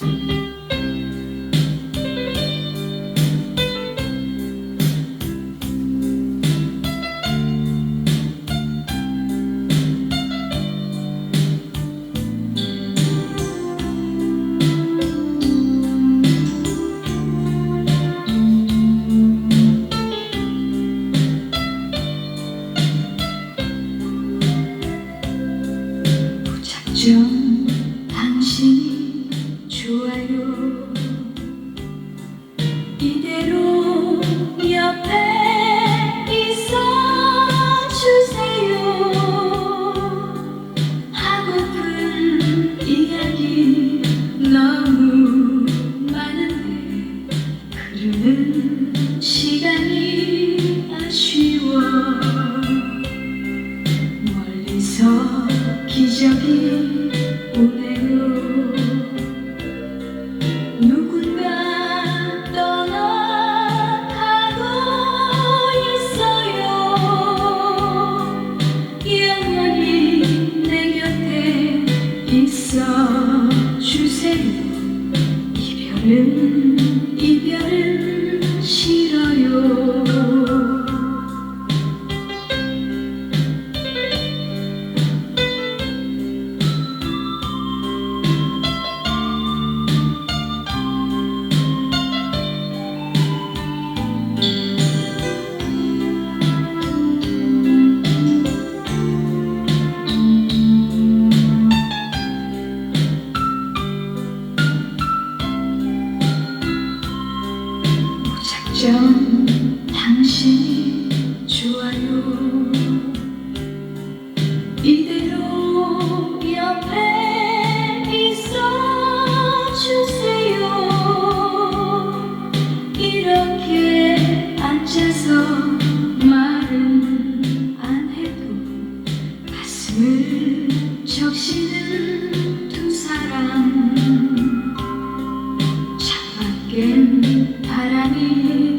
무 적이 오네요. 누군가 떠나가고 있어요. 영원히 내 곁에 있어 주세요. 이별은 당신이 좋아요. 이대로 옆에 있어 주세요. 이렇게 앉아서 말은 안 해도 가슴을 적시는 두 사람. 창밖엔 바람이